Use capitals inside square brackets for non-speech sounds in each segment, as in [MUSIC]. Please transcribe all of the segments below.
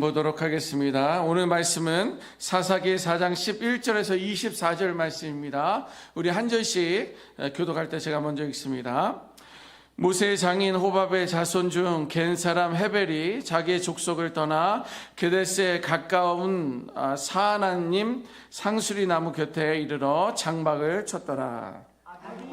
보도록 하겠습니다. 오늘 말씀은 사사기 4장 11절에서 24절 말씀입니다. 우리 한 절씩 교독할 때 제가 먼저 읽습니다. 모세의 장인 호밥의 자손 중 겐 사람 헤벨이 자기의 족속을 떠나 게데스에 가까운 아, 사하나님 상수리 나무 곁에 이르러 장막을 쳤더라.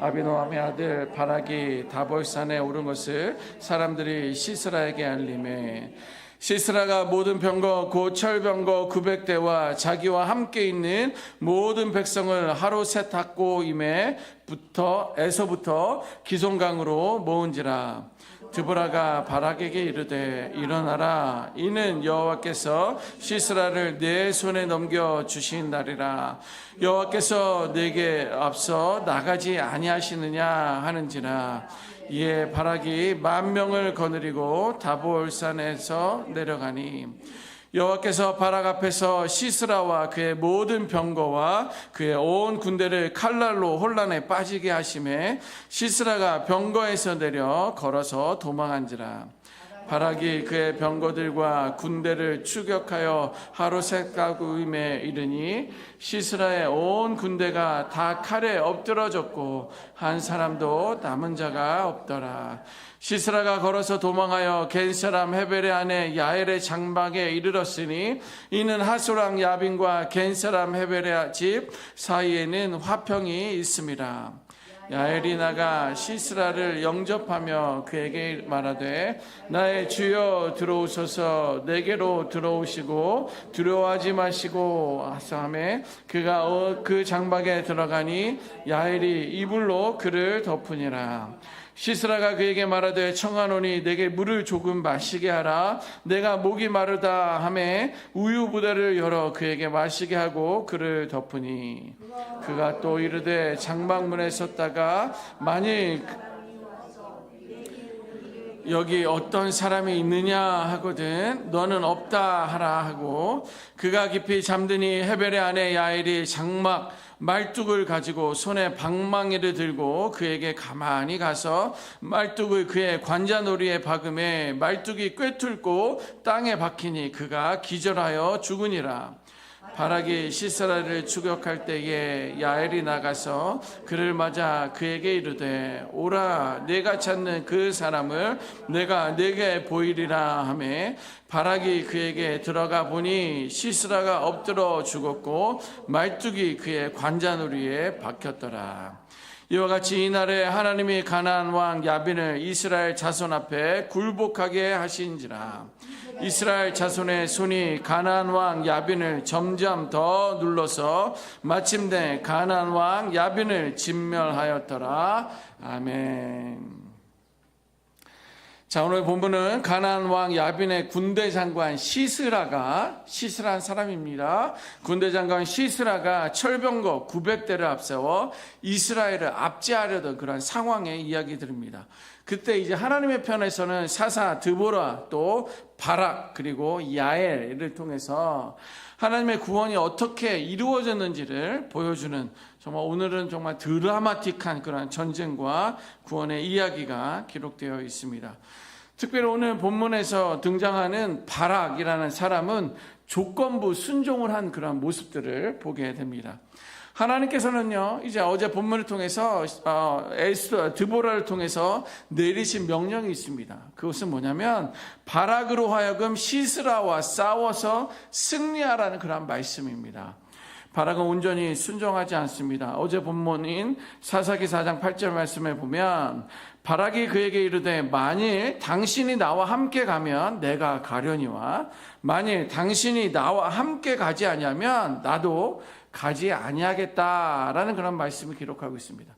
아비노함의 아들 바락이 다볼산에 오른 것을 사람들이 시스라에게 알림해 시스라가 모든 병거 곧 철병거 900대와 자기와 함께 있는 모든 백성을 하루 셋 닦고 임에 부터 에서부터 기송강으로 모은지라. 드보라가 바락에게 이르되 일어나라. 이는 여호와께서 시스라를 내 손에 넘겨 주신 날이라. 여호와께서 내게 앞서 나가지 아니하시느냐 하는지라 이에 바락이 만 명을 거느리고 다볼산에서 내려가니 여호와께서 바락 앞에서 시스라와 그의 모든 병거와 그의 온 군대를 칼날로 혼란에 빠지게 하심에 시스라가 병거에서 내려 걸어서 도망한지라 바락이 그의 병거들과 군대를 추격하여 하루셋 가구임에 이르니 시스라의 온 군대가 다 칼에 엎드러졌고 한 사람도 남은 자가 없더라. 시스라가 걸어서 도망하여 겐 사람 헤벨의 아내 야엘의 장막에 이르렀으니 이는 하수랑 야빈과 겐 사람 헤벨의 집 사이에는 화평이 있습니다. 야엘이 나가 시스라를 영접하며 그에게 말하되 나의 주여 들어오소서 내게로 들어오시고 두려워하지 마시고 하사함에 그가 어, 그 장막에 들어가니 야엘이 이불로 그를 덮으니라 시스라가 그에게 말하되 청하노니 내게 물을 조금 마시게 하라. 내가 목이 마르다 하매 우유 부대를 열어 그에게 마시게 하고 그를 덮으니. 그가 또 이르되 장막문에 섰다가 만일 여기 어떤 사람이 있느냐 하거든 너는 없다 하라 하고 그가 깊이 잠드니 헤벨의 아내 야엘이 장막 말뚝을 가지고 손에 방망이를 들고 그에게 가만히 가서 말뚝을 그의 관자놀이에 박음에 말뚝이 꿰뚫고 땅에 박히니 그가 기절하여 죽으니라 바락이 시스라를 추격할 때에 야엘이 나가서 그를 맞아 그에게 이르되 오라 내가 찾는 그 사람을 내가 내게 보이리라 하매 바락이 그에게 들어가 보니 시스라가 엎드러 죽었고 말뚝이 그의 관자놀이에 박혔더라. 이와 같이 이날에 하나님이 가나안 왕 야빈을 이스라엘 자손 앞에 굴복하게 하신지라 이스라엘 자손의 손이 가나안 왕 야빈을 점점 더 눌러서 마침내 가나안 왕 야빈을 진멸하였더라 아멘. 자 오늘 본문은 가나안 왕 야빈의 군대 장관 시스라가 시스라한 사람입니다. 군대 장관 시스라가 철병거 900대를 앞세워 이스라엘을 압제하려던 그런 상황의 이야기들입니다. 그때 이제 하나님의 편에서는 사사 드보라 또 바락 그리고 야엘을 통해서 하나님의 구원이 어떻게 이루어졌는지를 보여주는 정말 오늘은 정말 드라마틱한 그런 전쟁과 구원의 이야기가 기록되어 있습니다. 특별히 오늘 본문에서 등장하는 바락이라는 사람은 조건부 순종을 한 그런 모습들을 보게 됩니다. 하나님께서는요, 이제 어제 본문을 통해서, 어, 에스, 드보라를 통해서 내리신 명령이 있습니다. 그것은 뭐냐면, 바락으로 하여금 시스라와 싸워서 승리하라는 그런 말씀입니다. 바락은 온전히 순종하지 않습니다. 어제 본문인 사사기 4장 8절 말씀에 보면 바락이 그에게 이르되 만일 당신이 나와 함께 가면 내가 가려니와 만일 당신이 나와 함께 가지 아니하면 나도 가지 아니하겠다라는 그런 말씀을 기록하고 있습니다.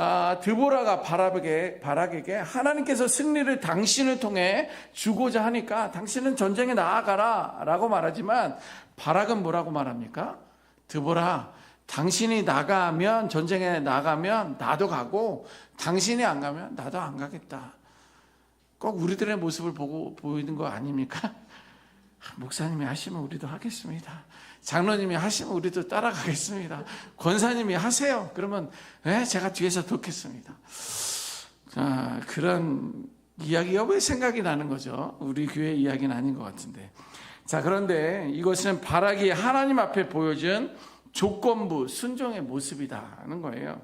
아, 드보라가 바락에게, 바락에게 하나님께서 승리를 당신을 통해 주고자 하니까 당신은 전쟁에 나아가라 라고 말하지만 바락은 뭐라고 말합니까? 드보라, 당신이 나가면, 전쟁에 나가면 나도 가고, 당신이 안 가면 나도 안 가겠다. 꼭 우리들의 모습을 보고 보이는 거 아닙니까? [LAUGHS] 목사님이 하시면 우리도 하겠습니다. 장로님이 하시면 우리도 따라가겠습니다. 권사님이 하세요. 그러면 네, 제가 뒤에서 돕겠습니다. 아, 그런 이야기가 왜 생각이 나는 거죠? 우리 교회 이야기는 아닌 것 같은데. 자, 그런데 이것은 바라기 하나님 앞에 보여준 조건부 순종의 모습이다는 거예요.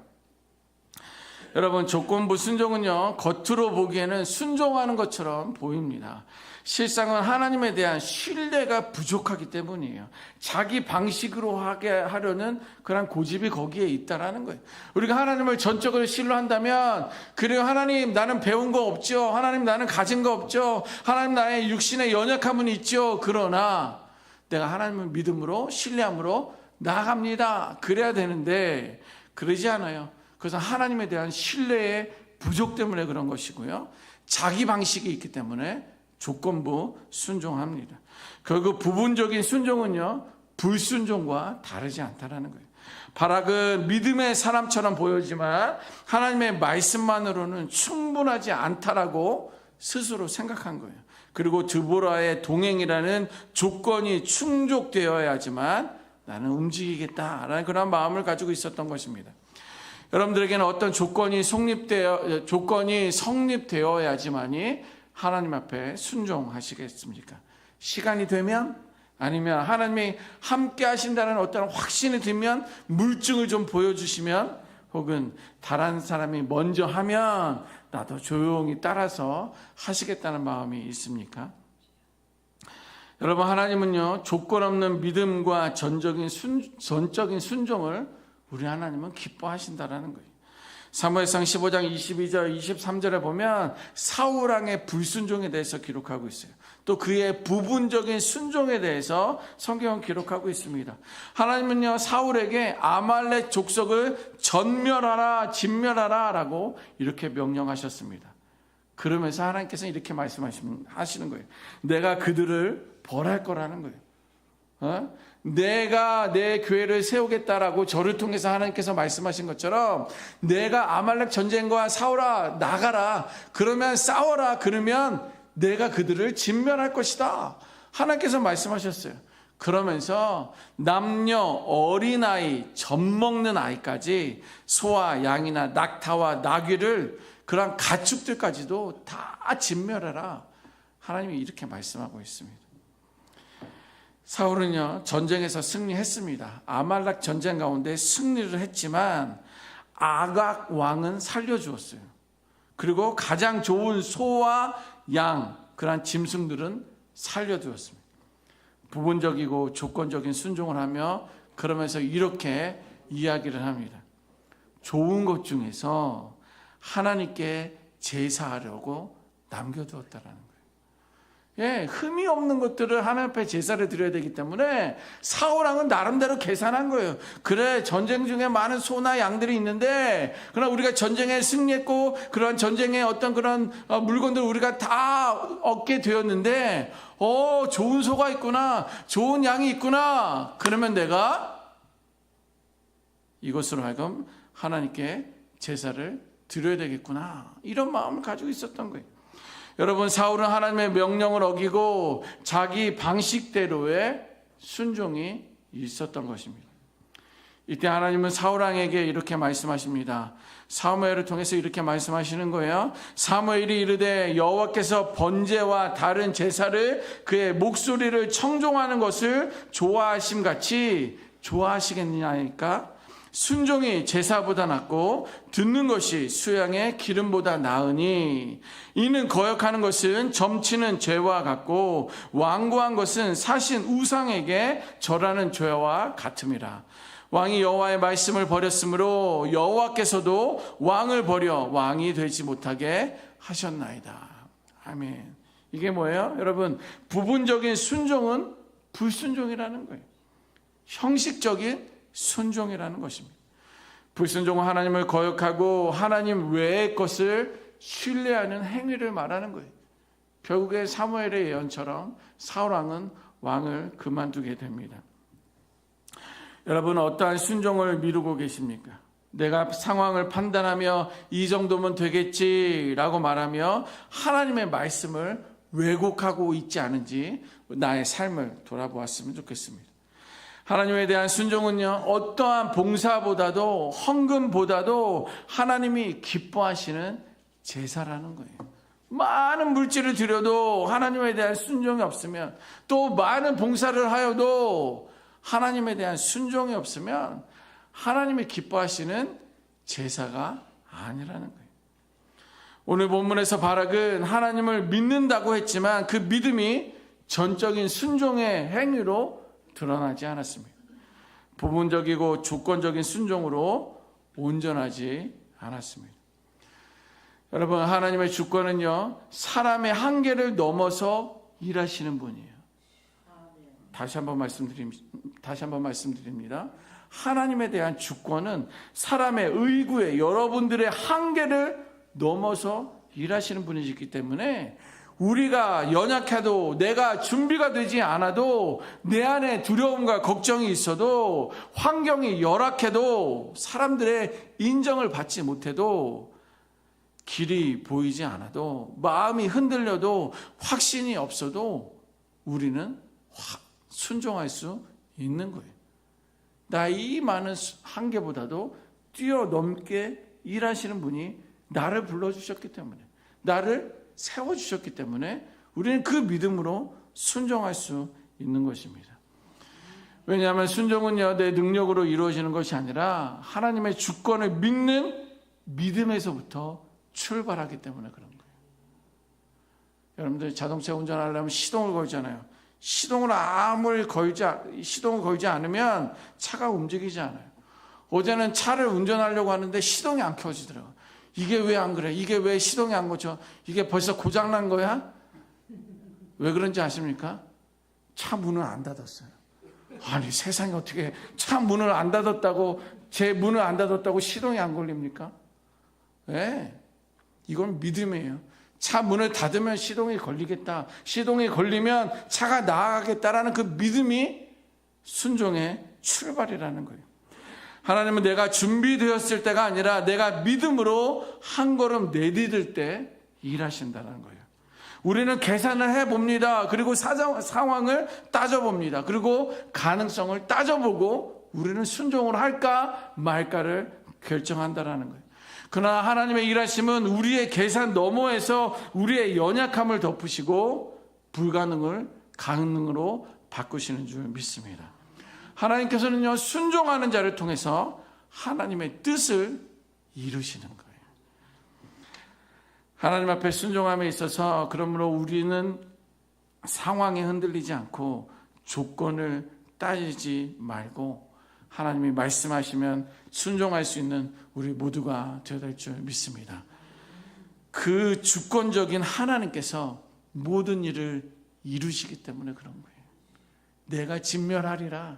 여러분, 조건부 순종은요, 겉으로 보기에는 순종하는 것처럼 보입니다. 실상은 하나님에 대한 신뢰가 부족하기 때문이에요. 자기 방식으로 하게 하려는 그런 고집이 거기에 있다라는 거예요. 우리가 하나님을 전적으로 신뢰한다면, 그래요, 하나님, 나는 배운 거 없죠. 하나님, 나는 가진 거 없죠. 하나님, 나의 육신의 연약함은 있죠. 그러나, 내가 하나님을 믿음으로, 신뢰함으로 나아갑니다. 그래야 되는데, 그러지 않아요. 그래서 하나님에 대한 신뢰의 부족 때문에 그런 것이고요. 자기 방식이 있기 때문에 조건부 순종합니다. 결국 부분적인 순종은요, 불순종과 다르지 않다라는 거예요. 바락은 믿음의 사람처럼 보여지만 하나님의 말씀만으로는 충분하지 않다라고 스스로 생각한 거예요. 그리고 드보라의 동행이라는 조건이 충족되어야지만 나는 움직이겠다라는 그런 마음을 가지고 있었던 것입니다. 여러분들에게는 어떤 조건이 성립되어 조건이 성립되어야지만이 하나님 앞에 순종하시겠습니까? 시간이 되면 아니면 하나님이 함께 하신다는 어떤 확신이 들면 물증을 좀 보여주시면 혹은 다른 사람이 먼저 하면 나도 조용히 따라서 하시겠다는 마음이 있습니까? 여러분 하나님은요 조건 없는 믿음과 전적인 순, 전적인 순종을 우리 하나님은 기뻐하신다라는 거예요. 사무엘상 15장 22절 23절에 보면 사울 왕의 불순종에 대해서 기록하고 있어요. 또 그의 부분적인 순종에 대해서 성경은 기록하고 있습니다. 하나님은요 사울에게 아말렉 족속을 전멸하라 진멸하라라고 이렇게 명령하셨습니다. 그러면서 하나님께서 이렇게 말씀하시는 거예요. 내가 그들을 벌할 거라는 거예요. 어? 내가 내 교회를 세우겠다라고 저를 통해서 하나님께서 말씀하신 것처럼 내가 아말렉 전쟁과 싸우라 나가라 그러면 싸워라 그러면 내가 그들을 진멸할 것이다 하나님께서 말씀하셨어요. 그러면서 남녀 어린아이 젖먹는 아이까지 소와 양이나 낙타와 나귀를 그런 가축들까지도 다 진멸해라 하나님이 이렇게 말씀하고 있습니다. 사울은요 전쟁에서 승리했습니다. 아말렉 전쟁 가운데 승리를 했지만 아각 왕은 살려주었어요. 그리고 가장 좋은 소와 양 그런 짐승들은 살려두었습니다. 부분적이고 조건적인 순종을 하며 그러면서 이렇게 이야기를 합니다. 좋은 것 중에서 하나님께 제사하려고 남겨두었다라는 거 예, 흠이 없는 것들을 하나님 앞에 제사를 드려야 되기 때문에 사울왕은 나름대로 계산한 거예요. 그래 전쟁 중에 많은 소나 양들이 있는데 그러나 우리가 전쟁에 승리했고 그런 전쟁에 어떤 그런 어, 물건들 우리가 다 얻게 되었는데 어 좋은 소가 있구나 좋은 양이 있구나 그러면 내가 이것으로 하여금 하나님께 제사를 드려야 되겠구나 이런 마음을 가지고 있었던 거예요. 여러분 사울은 하나님의 명령을 어기고 자기 방식대로의 순종이 있었던 것입니다. 이때 하나님은 사울 왕에게 이렇게 말씀하십니다. 사무엘을 통해서 이렇게 말씀하시는 거예요. 사무엘이 이르되 여호와께서 번제와 다른 제사를 그의 목소리를 청종하는 것을 좋아하심 같이 좋아하시겠느냐니까 순종이 제사보다 낫고 듣는 것이 수양의 기름보다 나으니 이는 거역하는 것은 점치는 죄와 같고 완고한 것은 사신 우상에게 절하는 죄와 같음이라. 왕이 여호와의 말씀을 버렸으므로 여호와께서도 왕을 버려 왕이 되지 못하게 하셨나이다. 아멘. 이게 뭐예요? 여러분, 부분적인 순종은 불순종이라는 거예요. 형식적인 순종이라는 것입니다. 불순종은 하나님을 거역하고 하나님 외의 것을 신뢰하는 행위를 말하는 거예요. 결국에 사무엘의 예언처럼 사울 왕은 왕을 그만두게 됩니다. 여러분 어떠한 순종을 미루고 계십니까? 내가 상황을 판단하며 이 정도면 되겠지라고 말하며 하나님의 말씀을 왜곡하고 있지 않은지 나의 삶을 돌아보았으면 좋겠습니다. 하나님에 대한 순종은요, 어떠한 봉사보다도, 헌금보다도 하나님이 기뻐하시는 제사라는 거예요. 많은 물질을 들여도 하나님에 대한 순종이 없으면 또 많은 봉사를 하여도 하나님에 대한 순종이 없으면 하나님이 기뻐하시는 제사가 아니라는 거예요. 오늘 본문에서 바락은 하나님을 믿는다고 했지만 그 믿음이 전적인 순종의 행위로 드러나지 않았습니다. 부분적이고 조건적인 순종으로 온전하지 않았습니다. 여러분, 하나님의 주권은요, 사람의 한계를 넘어서 일하시는 분이에요. 다시 한번 말씀드림, 다시 한번 말씀드립니다. 하나님에 대한 주권은 사람의 의구에 여러분들의 한계를 넘어서 일하시는 분이시기 때문에 우리가 연약해도 내가 준비가 되지 않아도 내 안에 두려움과 걱정이 있어도 환경이 열악해도 사람들의 인정을 받지 못해도 길이 보이지 않아도 마음이 흔들려도 확신이 없어도 우리는 순종할 수 있는 거예요. 나이 많은 한계보다도 뛰어넘게 일하시는 분이 나를 불러주셨기 때문에 나를 세워주셨기 때문에 우리는 그 믿음으로 순종할 수 있는 것입니다. 왜냐하면 순종은요, 내 능력으로 이루어지는 것이 아니라 하나님의 주권을 믿는 믿음에서부터 출발하기 때문에 그런 거예요. 여러분들 자동차 운전하려면 시동을 걸잖아요. 시동을 아무리 걸지, 시동을 걸지 않으면 차가 움직이지 않아요. 어제는 차를 운전하려고 하는데 시동이 안 켜지더라고요. 이게 왜 안 그래? 이게 왜 시동이 안 고쳐? 이게 벌써 고장난 거야? 왜 그런지 아십니까? 차 문을 안 닫았어요. 아니 세상에 어떻게 차 문을 안 닫았다고 제 문을 안 닫았다고 시동이 안 걸립니까? 네, 이건 믿음이에요. 차 문을 닫으면 시동이 걸리겠다. 시동이 걸리면 차가 나아가겠다라는 그 믿음이 순종의 출발이라는 거예요. 하나님은 내가 준비되었을 때가 아니라 내가 믿음으로 한 걸음 내디딜 때 일하신다는 거예요. 우리는 계산을 해봅니다. 그리고 사정, 상황을 따져봅니다. 그리고 가능성을 따져보고 우리는 순종을 할까 말까를 결정한다라는 거예요. 그러나 하나님의 일하심은 우리의 계산 너머에서 우리의 연약함을 덮으시고 불가능을 가능으로 바꾸시는 줄 믿습니다. 하나님께서는요, 순종하는 자를 통해서 하나님의 뜻을 이루시는 거예요. 하나님 앞에 순종함에 있어서 그러므로 우리는 상황에 흔들리지 않고 조건을 따지지 말고 하나님이 말씀하시면 순종할 수 있는 우리 모두가 되어야 될 줄 믿습니다. 그 주권적인 하나님께서 모든 일을 이루시기 때문에 그런 거예요. 내가 진멸하리라.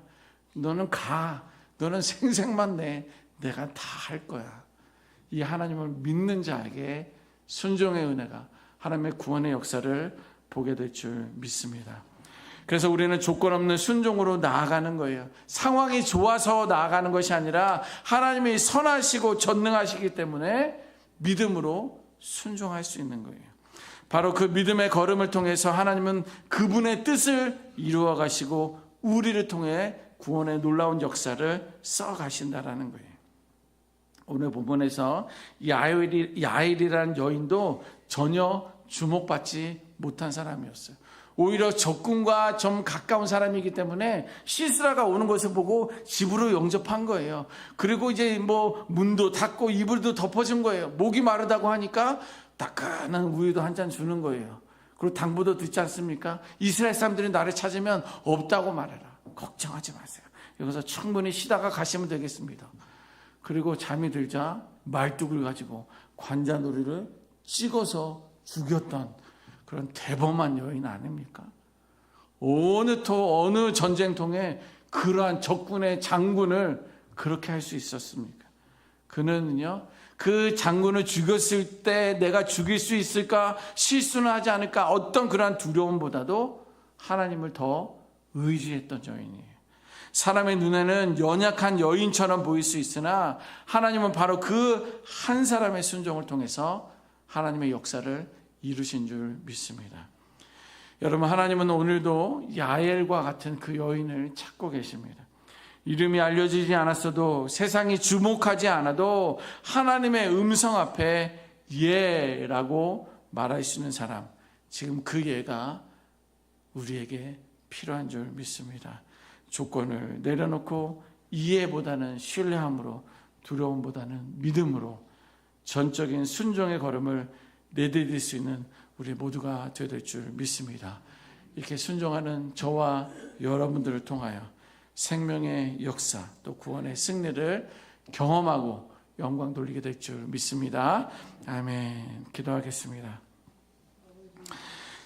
너는 가. 너는 생생만 내. 내가 다 할 거야. 이 하나님을 믿는 자에게 순종의 은혜가 하나님의 구원의 역사를 보게 될 줄 믿습니다. 그래서 우리는 조건 없는 순종으로 나아가는 거예요. 상황이 좋아서 나아가는 것이 아니라 하나님이 선하시고 전능하시기 때문에 믿음으로 순종할 수 있는 거예요. 바로 그 믿음의 걸음을 통해서 하나님은 그분의 뜻을 이루어 가시고 우리를 통해 구원의 놀라운 역사를 써 가신다라는 거예요. 오늘 본문에서 야일이, 야일이라는 여인도 전혀 주목받지 못한 사람이었어요. 오히려 적군과 좀 가까운 사람이기 때문에 시스라가 오는 것을 보고 집으로 영접한 거예요. 그리고 이제 뭐 문도 닫고 이불도 덮어준 거예요. 목이 마르다고 하니까 따끈한 우유도 한 잔 주는 거예요. 그리고 당부도 듣지 않습니까? 이스라엘 사람들이 나를 찾으면 없다고 말해라. 걱정하지 마세요. 여기서 충분히 쉬다가 가시면 되겠습니다. 그리고 잠이 들자 말뚝을 가지고 관자놀이를 찍어서 죽였던 그런 대범한 여인 아닙니까? 어느 터 어느 전쟁통에 그러한 적군의 장군을 그렇게 할 수 있었습니까? 그는요 그 장군을 죽였을 때 내가 죽일 수 있을까 실수는 하지 않을까 어떤 그러한 두려움보다도 하나님을 더 의지했던 여인이에요. 사람의 눈에는 연약한 여인처럼 보일 수 있으나 하나님은 바로 그 한 사람의 순종을 통해서 하나님의 역사를 이루신 줄 믿습니다. 여러분 하나님은 오늘도 야엘과 같은 그 여인을 찾고 계십니다. 이름이 알려지지 않았어도 세상이 주목하지 않아도 하나님의 음성 앞에 예라고 말할 수 있는 사람, 지금 그 예가 우리에게 필요한 줄 믿습니다. 조건을 내려놓고 이해보다는 신뢰함으로 두려움보다는 믿음으로 전적인 순종의 걸음을 내디딜 수 있는 우리 모두가 되어야 될줄 믿습니다. 이렇게 순종하는 저와 여러분들을 통하여 생명의 역사 또 구원의 승리를 경험하고 영광 돌리게 될 줄 믿습니다. 아멘. 기도하겠습니다.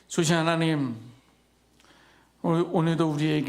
소신 하나님, 오늘도 우리에게